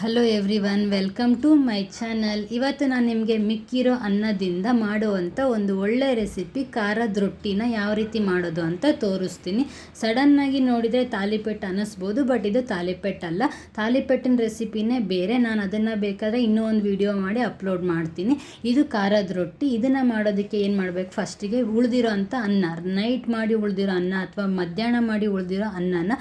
Hello everyone welcome to my channel ಇವತ್ತು ನಾನು ನಿಮಗೆ ಮಿಕ್ಕಿರೋ ಅನ್ನದಿಂದ ಮಾಡುವಂಥ ಒಂದು ಒಳ್ಳೆ ರೆಸಿಪಿ ಖಾರದ ರೊಟ್ಟಿನ ಯಾವ ರೀತಿ ಮಾಡೋದು ಅಂತ ತೋರಿಸ್ತೀನಿ. ಸಡನ್ನಾಗಿ ನೋಡಿದರೆ ತಾಲಿಪೆಟ್ಟು ಅನ್ನಿಸ್ಬೋದು ಬಟ್ ಇದು ತಾಲಿಪೆಟ್ಟಲ್ಲ ತಾಲಿಪೆಟ್ಟಿನ ರೆಸಿಪಿನೇ ಬೇರೆ, ನಾನು ಅದನ್ನು ಬೇಕಾದರೆ ಇನ್ನೂ ಒಂದು ವಿಡಿಯೋ ಮಾಡಿ ಅಪ್ಲೋಡ್ ಮಾಡ್ತೀನಿ. ಇದು ಖಾರದ ರೊಟ್ಟಿ. ಇದನ್ನು ಮಾಡೋದಕ್ಕೆ ಏನು ಮಾಡಬೇಕು? ಫಸ್ಟಿಗೆ ಉಳಿದಿರೋ ಅಂಥ ಅನ್ನ ನೈಟ್ ಮಾಡಿ ಉಳಿದಿರೋ ಅನ್ನ ಅಥವಾ ಮಧ್ಯಾಹ್ನ ಮಾಡಿ ಉಳಿದಿರೋ ಅನ್ನನ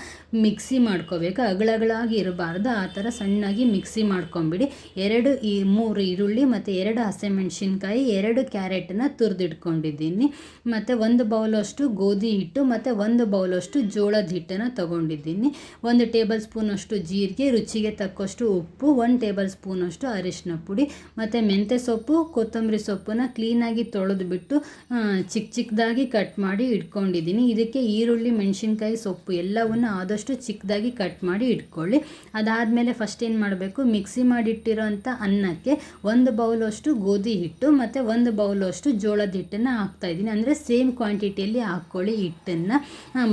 ಮಿಕ್ಸಿ ಮಾಡ್ಕೋಬೇಕು. ಅಗಳಗಳಾಗಿ ಇರಬಾರ್ದು. ಆ ಥರ ಸಣ್ಣಾಗಿ ಮಿಕ್ಸಿ ಮಾಡ್ಕೊಂಬಿಡಿ. ಎರಡು ಈ ಮೂರು ಈರುಳ್ಳಿ ಮತ್ತು ಎರಡು ಹಸಿಮೆಣ್ಸಿನ್ಕಾಯಿ, ಎರಡು ಕ್ಯಾರೆಟನ್ನ ತುರಿದಿಟ್ಕೊಂಡಿದ್ದೀನಿ. ಮತ್ತು ಒಂದು ಬೌಲಷ್ಟು ಗೋಧಿ ಹಿಟ್ಟು ಮತ್ತು ಒಂದು ಬೌಲಷ್ಟು ಜೋಳದ ಹಿಟ್ಟನ್ನು ತೊಗೊಂಡಿದ್ದೀನಿ. ಒಂದು ಟೇಬಲ್ ಸ್ಪೂನಷ್ಟು ಜೀರಿಗೆ, ರುಚಿಗೆ ತಕ್ಕಷ್ಟು ಉಪ್ಪು, ಒಂದು ಟೇಬಲ್ ಸ್ಪೂನಷ್ಟು ಅರಿಶಿನ ಪುಡಿ ಮತ್ತು ಮೆಂತ್ಯ ಸೊಪ್ಪು, ಕೊತ್ತಂಬರಿ ಸೊಪ್ಪನ್ನ ಕ್ಲೀನಾಗಿ ತೊಳೆದುಬಿಟ್ಟು ಚಿಕ್ಕ ಚಿಕ್ಕದಾಗಿ ಕಟ್ ಮಾಡಿ ಇಟ್ಕೊಂಡಿದ್ದೀನಿ. ಇದಕ್ಕೆ ಈರುಳ್ಳಿ, ಮೆಣಸಿನ್ಕಾಯಿ ಸೊಪ್ಪು ಎಲ್ಲವನ್ನು ಆದಷ್ಟು ಚಿಕ್ಕದಾಗಿ ಕಟ್ ಮಾಡಿ ಇಟ್ಕೊಳ್ಳಿ. ಅದಾದಮೇಲೆ ಫಸ್ಟ್ ಏನು ಮಾಡಬೇಕು? ಮಿಕ್ಸಿ ಮಾಡಿಟ್ಟಿರೋಂಥ ಅನ್ನಕ್ಕೆ ಒಂದು ಬೌಲಷ್ಟು ಗೋಧಿ ಹಿಟ್ಟು ಮತ್ತು ಒಂದು ಬೌಲಷ್ಟು ಜೋಳದ ಹಿಟ್ಟನ್ನು ಹಾಕ್ತಾಯಿದ್ದೀನಿ ಅಂದರೆ ಸೇಮ್ ಕ್ವಾಂಟಿಟಿಯಲ್ಲಿ ಹಾಕ್ಕೊಳ್ಳಿ ಹಿಟ್ಟನ್ನು.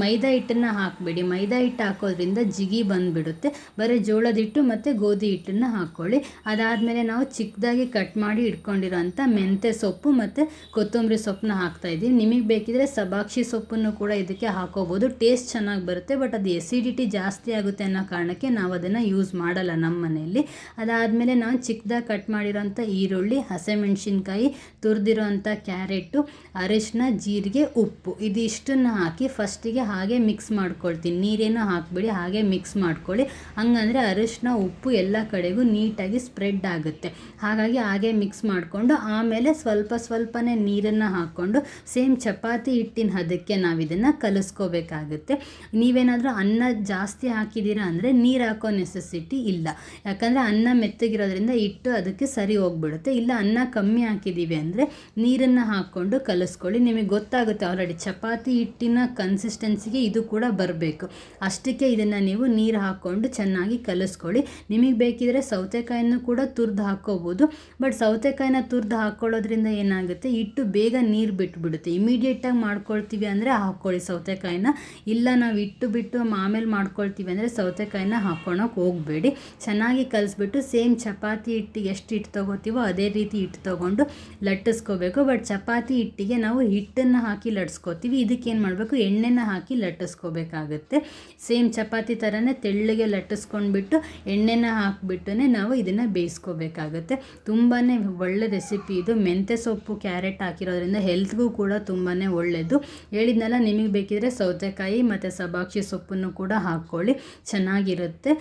ಮೈದಾ ಹಿಟ್ಟನ್ನು ಹಾಕಬೇಡಿ. ಮೈದಾ ಹಿಟ್ಟು ಹಾಕೋದ್ರಿಂದ ಜಿಗಿ ಬಂದುಬಿಡುತ್ತೆ. ಬರೀ ಜೋಳದ ಹಿಟ್ಟು ಮತ್ತು ಗೋಧಿ ಹಿಟ್ಟನ್ನು ಹಾಕ್ಕೊಳ್ಳಿ. ಅದಾದಮೇಲೆ ನಾವು ಚಿಕ್ಕದಾಗಿ ಕಟ್ ಮಾಡಿ ಇಟ್ಕೊಂಡಿರೋಂಥ ಮೆಂತ್ಯ ಸೊಪ್ಪು ಮತ್ತು ಕೊತ್ತಂಬರಿ ಸೊಪ್ಪನ್ನ ಹಾಕ್ತಾಯಿದ್ದೀವಿ ನಿಮಗೆ ಬೇಕಿದ್ರೆ ಸಬಾಕ್ಷಿ ಸೊಪ್ಪನ್ನು ಕೂಡ ಇದಕ್ಕೆ ಹಾಕೋಬೋದು. ಟೇಸ್ಟ್ ಚೆನ್ನಾಗಿ ಬರುತ್ತೆ, ಬಟ್ ಅದು ಎಸಿಡಿಟಿ ಜಾಸ್ತಿ ಆಗುತ್ತೆ ಅನ್ನೋ ಕಾರಣಕ್ಕೆ ನಾವು ಅದನ್ನು ಯೂಸ್ ಮಾಡಲ್ಲ ನಮ್ಮ ಮನೆಯಲ್ಲಿ. ಅದಾದಮೇಲೆ ನಾನು ಚಿಕ್ಕದಾಗಿ ಕಟ್ ಮಾಡಿರೋಂಥ ಈರುಳ್ಳಿ, ಹಸಿಮೆಣ್ಸಿನ್ಕಾಯಿ, ತುರಿದಿರೋಂಥ ಕ್ಯಾರೆಟು, ಅರಿಶಿನ, ಜೀರಿಗೆ, ಉಪ್ಪು. ಇದಿಷ್ಟನ್ನು ಹಾಕಿ ಫಸ್ಟಿಗೆ ಹಾಗೆ ಮಿಕ್ಸ್ ಮಾಡ್ಕೊಳ್ತೀನಿ. ನೀರೇನು ಹಾಕ್ಬಿಡಿ, ಹಾಗೆ ಮಿಕ್ಸ್ ಮಾಡ್ಕೊಳ್ಳಿ. ಹಂಗಂದರೆ ಅರಿಶಿನ, ಉಪ್ಪು ಎಲ್ಲ ಕಡೆಗೂ ನೀಟಾಗಿ ಸ್ಪ್ರೆಡ್ ಆಗುತ್ತೆ. ಹಾಗಾಗಿ ಹಾಗೆ ಮಿಕ್ಸ್ ಮಾಡಿಕೊಂಡು ಆಮೇಲೆ ಸ್ವಲ್ಪ ಸ್ವಲ್ಪನೇ ನೀರನ್ನು ಹಾಕ್ಕೊಂಡು ಸೇಮ್ ಚಪಾತಿ ಹಿಟ್ಟಿನ ಹದಕ್ಕೆ ನಾವು ಇದನ್ನು ಕಲಿಸ್ಕೋಬೇಕಾಗುತ್ತೆ. ನೀವೇನಾದರೂ ಅನ್ನ ಜಾಸ್ತಿ ಹಾಕಿದ್ದೀರಾ ಅಂದರೆ ನೀರು ಹಾಕೋ ನೆಸೆಸಿಟಿ ಇಲ್ಲ. ಯಾಕಂದರೆ ಅನ್ನ ಮೆತ್ತಗಿರೋದ್ರಿಂದ ಹಿಟ್ಟು ಅದಕ್ಕೆ ಸರಿ ಹೋಗ್ಬಿಡುತ್ತೆ. ಇಲ್ಲ, ಅನ್ನ ಕಮ್ಮಿ ಹಾಕಿದ್ದೀವಿ ಅಂದರೆ ನೀರನ್ನು ಹಾಕ್ಕೊಂಡು ಕಲಸ್ಕೊಳ್ಳಿ. ನಿಮಗೆ ಗೊತ್ತಾಗುತ್ತೆ ಆಲ್ರೆಡಿ ಚಪಾತಿ ಹಿಟ್ಟಿನ ಕನ್ಸಿಸ್ಟೆನ್ಸಿಗೆ ಇದು ಕೂಡ ಬರಬೇಕು. ಅಷ್ಟಕ್ಕೆ ಇದನ್ನು ನೀವು ನೀರು ಹಾಕ್ಕೊಂಡು ಚೆನ್ನಾಗಿ ಕಲಿಸ್ಕೊಳ್ಳಿ. ನಿಮಗೆ ಬೇಕಿದ್ರೆ ಸೌತೆಕಾಯಿನ ಕೂಡ ತುರ್ದು ಹಾಕ್ಕೋಬೋದು. ಬಟ್ ಸೌತೆಕಾಯಿನ ತುರ್ದು ಹಾಕ್ಕೊಳ್ಳೋದ್ರಿಂದ ಏನಾಗುತ್ತೆ, ಹಿಟ್ಟು ಬೇಗ ನೀರು ಬಿಟ್ಬಿಡುತ್ತೆ. ಇಮಿಡಿಯೇಟಾಗಿ ಮಾಡ್ಕೊಳ್ತೀವಿ ಅಂದರೆ ಹಾಕ್ಕೊಳ್ಳಿ ಸೌತೆಕಾಯಿನ. ಇಲ್ಲ, ನಾವು ಇಟ್ಟು ಬಿಟ್ಟು ಆಮೇಲೆ ಮಾಡ್ಕೊಳ್ತೀವಿ ಅಂದರೆ ಸೌತೆಕಾಯಿನ ಹಾಕ್ಕೊಳಕ್ಕೆ ಹೋಗಬೇಡಿ. ಚೆನ್ನಾಗಿ ಕಲಿಸ್ಬಿಟ್ಟು ಸೇಮ್ ಚಪಾತಿ ಹಿಟ್ಟು ಎಷ್ಟು ಹಿಟ್ಟು ತೊಗೋತೀವೋ ಅದೇ ರೀತಿ ಹಿಟ್ಟು ತೊಗೊಂಡು ಲಟ್ಟಿಸ್ಕೋಬೇಕು. ಬಟ್ ಚಪಾತಿ ಹಿಟ್ಟಿಗೆ ನಾವು ಹಿಟ್ಟನ್ನು ಹಾಕಿ ಲಟ್ಸ್ಕೋತೀವಿ ಇದಕ್ಕೆ ಏನು ಮಾಡಬೇಕು? ಎಣ್ಣೆನ ಹಾಕಿ ಲಟ್ಟಿಸ್ಕೋಬೇಕಾಗುತ್ತೆ. ಸೇಮ್ ಚಪಾತಿ ಥರನೇ ತೆಳ್ಳಗೆ ಲಟ್ಟಿಸ್ಕೊಂಡ್ಬಿಟ್ಟು ಎಣ್ಣೆನ ಹಾಕಿಬಿಟ್ಟು ನಾವು ಇದನ್ನು ಬೇಯಿಸ್ಕೋಬೇಕಾಗುತ್ತೆ. ತುಂಬಾ ಒಳ್ಳೆ ರೆಸಿಪಿ ಇದು. ಮೆಂತ್ಯ ಸೊಪ್ಪು, ಕ್ಯಾರೆಟ್ ಹಾಕಿರೋದ್ರಿಂದ ಹೆಲ್ತ್ಗೂ ಕೂಡ ತುಂಬಾ ಒಳ್ಳೆಯದು ಹೇಳಿದ್ನಲ್ಲ, ನಿಮಗೆ ಬೇಕಿದ್ರೆ ಸೌತೆಕಾಯಿ ಮತ್ತು ಸಬಾಕ್ಷಿ ಸೊಪ್ಪನ್ನು ಕೂಡ ಹಾಕ್ಕೊಳ್ಳಿ. ಚೆನ್ನಾಗಿರುತ್ತೆ.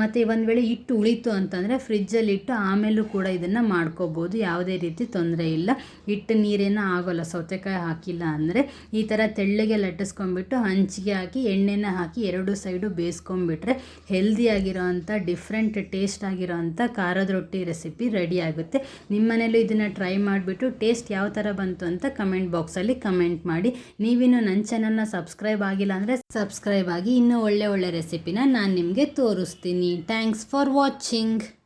ಮತ್ತು ಒಂದು ವೇಳೆ ಹಿಟ್ಟು ಉಳಿತು ಅಂತಂದರೆ ಫ್ರಿಜ್ಜಲ್ಲಿ ಇಟ್ಟು ಆಮೇಲೂ ಕೂಡ ಇದನ್ನು ಮಾಡ್ಕೋಬೋದು. ಯಾವುದೇ ರೀತಿ ತೊಂದರೆ ಇಲ್ಲ. ಇಟ್ಟು ನೀರೇನೂ ಆಗೋಲ್ಲ, ಸೌತೆಕಾಯಿ ಹಾಕಿಲ್ಲ ಅಂದರೆ ಈ ಥರ ತೆಳ್ಳಗೆ ಲಟ್ಟಿಸ್ಕೊಂಡ್ಬಿಟ್ಟು ಹಂಚಿಗೆ ಹಾಕಿ, ಎಣ್ಣೆನ ಹಾಕಿ ಎರಡು ಸೈಡು ಬೇಯಿಸ್ಕೊಂಬಿಟ್ರೆ ಹೆಲ್ದಿಯಾಗಿರೋ ಅಂಥ ಡಿಫ್ರೆಂಟ್ ಟೇಸ್ಟ್ ಆಗಿರೋ ಅಂಥ ಖಾರದ ರೊಟ್ಟಿ ರೆಸಿಪಿ ರೆಡಿ ಆಗುತ್ತೆ. ನಿಮ್ಮ ಮನೇಲೂ ಇದನ್ನು ಟ್ರೈ ಮಾಡಿಬಿಟ್ಟು ಟೇಸ್ಟ್ ಯಾವ ಥರ ಬಂತು ಅಂತ ಕಮೆಂಟ್ ಬಾಕ್ಸಲ್ಲಿ ಕಮೆಂಟ್ ಮಾಡಿ. ನೀವಿನ್ನೂ ನನ್ನ ಚಾನಲ್ನ ಸಬ್ಸ್ಕ್ರೈಬ್ ಆಗಿಲ್ಲ ಅಂದರೆ ಸಬ್ಸ್ಕ್ರೈಬ್ ಆಗಿ ಇನ್ನೂ ಒಳ್ಳೆ ಒಳ್ಳೆ ರೆಸಿಪಿನ ನಾನು ನಿಮಗೆ ತೋರಿಸ್ತೀನಿ. Thanks for watching.